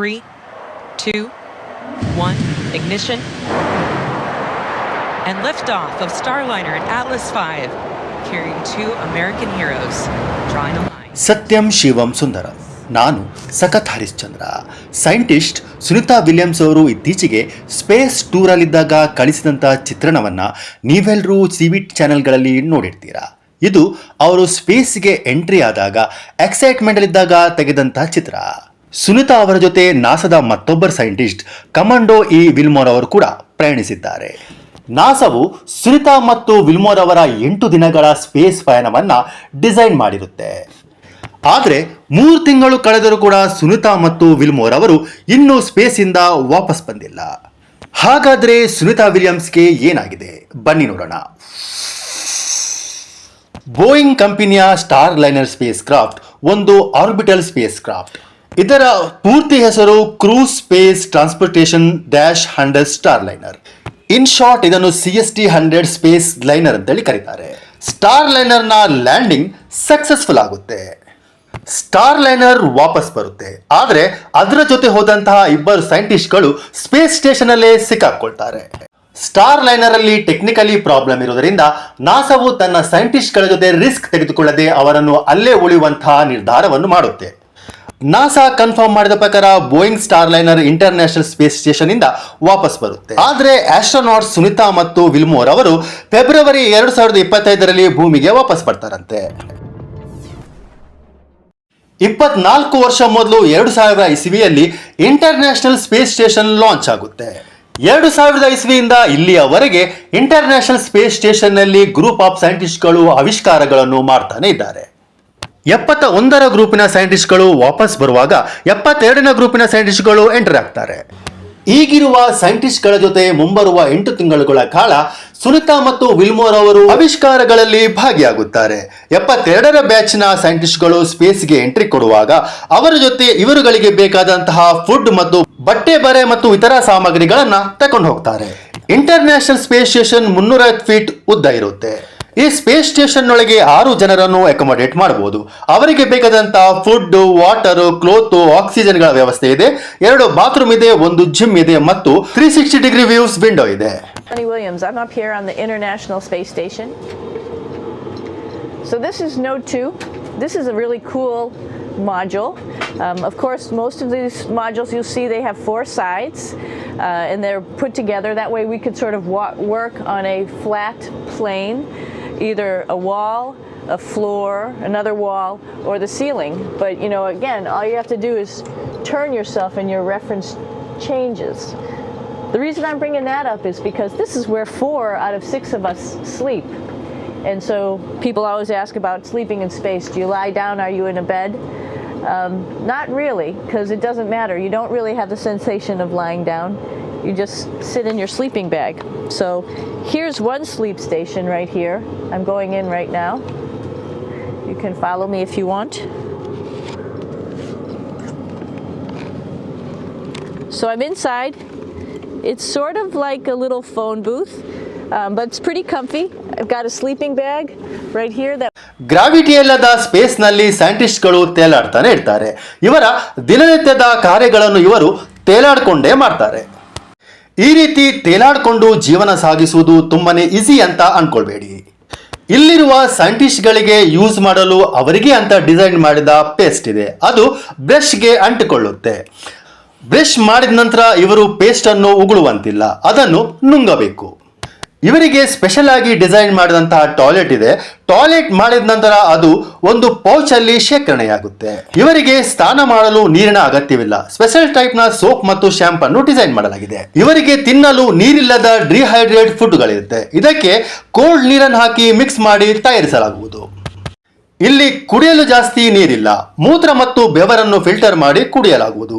Three, two, one, ignition. And liftoff of Starliner and Atlas V, carrying two American heroes, drawing a line. ಸತ್ಯಂ ಶಿವಂ ಸುಂದರ ನಾನು ಸಖತ್ Harishchandra scientist Sunita Williams ಅವರು ಇತ್ತೀಚೆಗೆ space ಟೂರಲ್ಲಿದ್ದಾಗ ಕಳಿಸಿದಂಥ ಚಿತ್ರಣವನ್ನು ನೀವೆಲ್ಲರೂ ಸಿವಿಟ್ ಚಾನೆಲ್ಗಳಲ್ಲಿ ನೋಡಿರ್ತೀರಾ ಇದು ಅವರು ಸ್ಪೇಸ್ಗೆ ಎಂಟ್ರಿ ಆದಾಗ ಎಕ್ಸೈಟ್ಮೆಂಟಲ್ಲಿದ್ದಾಗ ತೆಗೆದಂಥ ಚಿತ್ರ ಸುನಿತಾ ಅವರ ಜೊತೆ ನಾಸದ ಮತ್ತೊಬ್ಬರ ಸೈಂಟಿಸ್ಟ್ ಕಮಾಂಡೋ ಇ ವಿಲ್ಮೋರ್ ಅವರು ಕೂಡ ಪ್ರಯಾಣಿಸಿದ್ದಾರೆ. ನಾಸವು ಸುನಿತಾ ಮತ್ತು ವಿಲ್ಮೋರ್ ಅವರ ಎಂಟು ದಿನಗಳ ಸ್ಪೇಸ್ ಪಯಣವನ್ನು ಡಿಸೈನ್ ಮಾಡಿರುತ್ತೆ. ಆದರೆ ಮೂರು ತಿಂಗಳು ಕಳೆದರೂ ಕೂಡ ಸುನಿತಾ ಮತ್ತು ವಿಲ್ಮೋರ್ ಅವರು ಇನ್ನೂ ಸ್ಪೇಸಿಂದ ವಾಪಸ್ ಬಂದಿಲ್ಲ. ಹಾಗಾದ್ರೆ ಸುನಿತಾ ವಿಲಿಯಮ್ಸ್ಗೆ ಏನಾಗಿದೆ? ಬನ್ನಿ ನೋಡೋಣ. ಬೋಯಿಂಗ್ ಕಂಪನಿಯ ಸ್ಟಾರ್ ಲೈನರ್ ಸ್ಪೇಸ್ ಕ್ರಾಫ್ಟ್ ಒಂದು ಆರ್ಬಿಟಲ್ ಸ್ಪೇಸ್ ಕ್ರಾಫ್ಟ್. ಇದರ ಪೂರ್ತಿ ಹೆಸರು crews space transportation dash hundred Starliner. In short ಇದನ್ನು C S T hundred space liner ಅಂತೇಳಿ ಕರೀತಾರೆ. ಸ್ಟಾರ್ ಲೈನರ್ನ ಲ್ಯಾಂಡಿಂಗ್ ಸಕ್ಸಸ್ಫುಲ್ ಆಗುತ್ತೆ. ಸ್ಟಾರ್ ಲೈನರ್ ವಾಪಸ್ ಬರುತ್ತೆ. ಆದರೆ ಅದರ ಜೊತೆ ಹೋದಂತಹ ಇಬ್ಬರು ಸೈಂಟಿಸ್ಟ್ಗಳು ಸ್ಪೇಸ್ ಸ್ಟೇಷನ್ ಅಲ್ಲೇ ಸಿಕ್ಕಾಕೊಳ್ತಾರೆ ಸ್ಟಾರ್ ಲೈನರ್ ಅಲ್ಲಿ ಟೆಕ್ನಿಕಲಿ ಪ್ರಾಬ್ಲಮ್ ಇರುವುದರಿಂದ ನಾಸವು ತನ್ನ ಸೈಂಟಿಸ್ಟ್ಗಳ ಜೊತೆ ರಿಸ್ಕ್ ತೆಗೆದುಕೊಳ್ಳದೆ ಅವರನ್ನು ಅಲ್ಲೇ ಉಳಿಯುವಂತಹ ನಿರ್ಧಾರವನ್ನು ಮಾಡುತ್ತೆ. ನಾಸಾ ಕನ್ಫರ್ಮ್ ಮಾಡಿದ ಪ್ರಕಾರ Boeing Starliner international space station ಇಂದ ವಾಪಸ್ ಬರುತ್ತೆ. ಆದ್ರೆ ಆಸ್ಟ್ರೋನಾಟ್ ಸುನಿತಾ ಮತ್ತು ವಿಲ್ಮೋರ್ ಅವರು ಫೆಬ್ರವರಿ ಎರಡು ಸಾವಿರದ ಇಪ್ಪತ್ತೈದರಲ್ಲಿ ಭೂಮಿಗೆ ವಾಪಸ್ ಬರ್ತಾರಂತೆ. ಇಪ್ಪತ್ನಾಲ್ಕು ವರ್ಷ ಮೊದಲು ಎರಡು ಸಾವಿರ ಇಸ್ವಿಯಲ್ಲಿ ಇಂಟರ್ನ್ಯಾಷನಲ್ ಸ್ಪೇಸ್ ಸ್ಟೇಷನ್ ಲಾಂಚ್ ಆಗುತ್ತೆ. ಎರಡು ಸಾವಿರದ ಇಸ್ವಿಯಿಂದ ಇಲ್ಲಿಯವರೆಗೆ ಇಂಟರ್ನ್ಯಾಷನಲ್ ಸ್ಪೇಸ್ ಸ್ಟೇಷನ್ನಲ್ಲಿ ಗ್ರೂಪ್ ಆಫ್ ಸೈಂಟಿಸ್ಟ್ಗಳು ಆವಿಷ್ಕಾರಗಳನ್ನು ಮಾಡ್ತಾನೆ ಇದ್ದಾರೆ. ಎಪ್ಪತ್ತ ಒಂದರ ಗ್ರೂಪಿನ ಸೈಂಟಿಸ್ಟ್ಗಳು ವಾಪಸ್ ಬರುವಾಗ ಎಪ್ಪತ್ತೆರಡನ ಗ್ರೂಪಿನ ಸೈಂಟಿಸ್ಟ್ಗಳು ಎಂಟರ್ ಆಗ್ತಾರೆ. ಈಗಿರುವ ಸೈಂಟಿಸ್ಟ್ಗಳ ಜೊತೆ ಮುಂಬರುವ ಎಂಟು ತಿಂಗಳುಗಳ ಕಾಲ ಸುನಿತಾ ಮತ್ತು ವಿಲ್ಮೋರ್ ಅವರು ಆವಿಷ್ಕಾರಗಳಲ್ಲಿ ಭಾಗಿಯಾಗುತ್ತಾರೆ. ಎಪ್ಪತ್ತೆರಡರ ಬ್ಯಾಚ್ನ ಸೈಂಟಿಸ್ಟ್ಗಳು ಸ್ಪೇಸ್ಗೆ ಎಂಟ್ರಿ ಕೊಡುವಾಗ ಅವರ ಜೊತೆ ಇವರುಗಳಿಗೆ ಬೇಕಾದಂತಹ ಫುಡ್ ಮತ್ತು ಬಟ್ಟೆ ಬರೆ ಮತ್ತು ಇತರ ಸಾಮಗ್ರಿಗಳನ್ನ ತಕೊಂಡು ಹೋಗ್ತಾರೆ. ಇಂಟರ್ನ್ಯಾಷನಲ್ ಸ್ಪೇಸ್ ಸ್ಟೇಷನ್ ಮುನ್ನೂರ ಫೀಟ್ ಉದ್ದ ಇರುತ್ತೆ. ಈ ಸ್ಪೇಸ್ ಸ್ಟೇಷನ್ ಒಳಗೆ ಆರು ಜನರನ್ನು ಅಕೊಮಡೇಟ್ ಮಾಡಬಹುದು ಅವರಿಗೆ ಬೇಕಾದಂತಹ ಫುಡ್ ವಾಟರ್ ಕ್ಲೋತ್ ಆಕ್ಸಿಜನ್ಗಳ ವ್ಯವಸ್ಥೆ ಇದೆ ಎರಡು ಬಾತ್ರೂಮ್ ಇದೆ ಒಂದು ಜಿಮ್ ಇದೆ ಮತ್ತು three sixty degree views window ಇದೆ. So this is Node 2. This is a really cool module. Um, of course, most of these modules you'll see they have four sides uh, and they're put together. That way we could sort of work on a flat plane, either a wall, a floor, another wall, or the ceiling. But you know, again, all you have to do is turn yourself and your reference changes. The reason I'm bringing that up is because this is where four out of six of us sleep. And so people always ask about sleeping in space. Do you lie down? Are you in a bed? Um, not really, because it doesn't matter. You don't really have the sensation of lying down. You just sit in your sleeping bag. So here's one sleep station right here. I'm going in right now. You can follow me if you want. So I'm inside. It's sort of like a little phone booth, um, but it's pretty comfy. I've got a sleeping bag right here that gravity ಇಲ್ಲದ ಸ್ಪೇಸ್ನಲ್ಲಿ ಸೈಂಟಿಸ್ಟ್ಗಳು ತೇಲಾಡ್ತಾನೆ ಇರ್ತಾರೆ. ಇವರ ದಿನನಿತ್ಯದ ಕಾರ್ಯಗಳನ್ನು ಇವರು ತೇಲಾಡಿಕೊಂಡೇ ಮಾಡ್ತಾರೆ. ಈ ರೀತಿ ತೇಲಾಡಿಕೊಂಡು ಜೀವನ ಸಾಗಿಸುವುದು ತುಂಬಾನೇ ಈಸಿ ಅಂತ ಅನ್ಕೊಳ್ಬೇಡಿ. ಇಲ್ಲಿರುವ ಸೈಂಟಿಸ್ಟ್ಗಳಿಗೆ ಯೂಸ್ ಮಾಡಲು ಅವರಿಗೆ ಅಂತ ಡಿಸೈನ್ ಮಾಡಿದ ಪೇಸ್ಟ್ ಇದೆ. ಅದು ಬ್ರಷ್ಗೆ ಅಂಟಿಕೊಳ್ಳುತ್ತೆ. ಬ್ರಷ್ ಮಾಡಿದ ನಂತರ ಇವರು ಪೇಸ್ಟನ್ನು ಉಗುಳುವಂತಿಲ್ಲ. ಅದನ್ನು ನುಂಗಬೇಕು. ಇವರಿಗೆ ಸ್ಪೆಷಲ್ ಆಗಿ ಡಿಸೈನ್ ಮಾಡಿದಂತಹ ಟಾಯ್ಲೆಟ್ ಇದೆ. ಟಾಯ್ಲೆಟ್ ಮಾಡಿದ ನಂತರ ಅದು ಒಂದು ಪೌಚ್ ಅಲ್ಲಿ ಶೇಖರಣೆಯಾಗುತ್ತೆ. ಇವರಿಗೆ ಸ್ನಾನ ಮಾಡಲು ನೀರಿನ ಅಗತ್ಯವಿಲ್ಲ. ಸ್ಪೆಷಲ್ ಟೈಪ್ನ ಸೋಪ್ ಮತ್ತು ಶಾಂಪ್ ಅನ್ನು ಡಿಸೈನ್ ಮಾಡಲಾಗಿದೆ. ಇವರಿಗೆ ತಿನ್ನಲು ನೀರಿಲ್ಲದ ಡಿಹೈಡ್ರೇಟ್ ಫುಡ್ಗಳಿರುತ್ತೆ ಇದಕ್ಕೆ ಕೋಲ್ಡ್ ನೀರನ್ನು ಹಾಕಿ ಮಿಕ್ಸ್ ಮಾಡಿ ತಯಾರಿಸಲಾಗುವುದು. ಇಲ್ಲಿ ಕುಡಿಯಲು ಜಾಸ್ತಿ ನೀರಿಲ್ಲ. ಮೂತ್ರ ಮತ್ತು ಬೆವರನ್ನು ಫಿಲ್ಟರ್ ಮಾಡಿ ಕುಡಿಯಲಾಗುವುದು.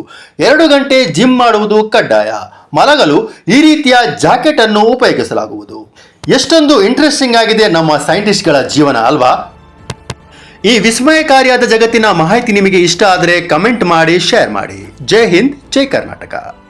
ಎರಡು ಗಂಟೆ ಜಿಮ್ ಮಾಡುವುದು ಕಡ್ಡಾಯ. ಮಲಗಲು ಈ ರೀತಿಯ ಜಾಕೆಟ್ ಅನ್ನು ಉಪಯೋಗಿಸಲಾಗುವುದು. ಎಷ್ಟೊಂದು ಇಂಟ್ರೆಸ್ಟಿಂಗ್ ಆಗಿದೆ ನಮ್ಮ ಸೈಂಟಿಸ್ಟ್ಗಳ ಜೀವನ ಅಲ್ವಾ? ಈ ವಿಸ್ಮಯಕಾರಿಯಾದ ಜಗತ್ತಿನ ಮಾಹಿತಿ ನಿಮಗೆ ಇಷ್ಟ ಆದರೆ ಕಮೆಂಟ್ ಮಾಡಿ, ಶೇರ್ ಮಾಡಿ. ಜೈ ಹಿಂದ್, ಜೈ ಕರ್ನಾಟಕ.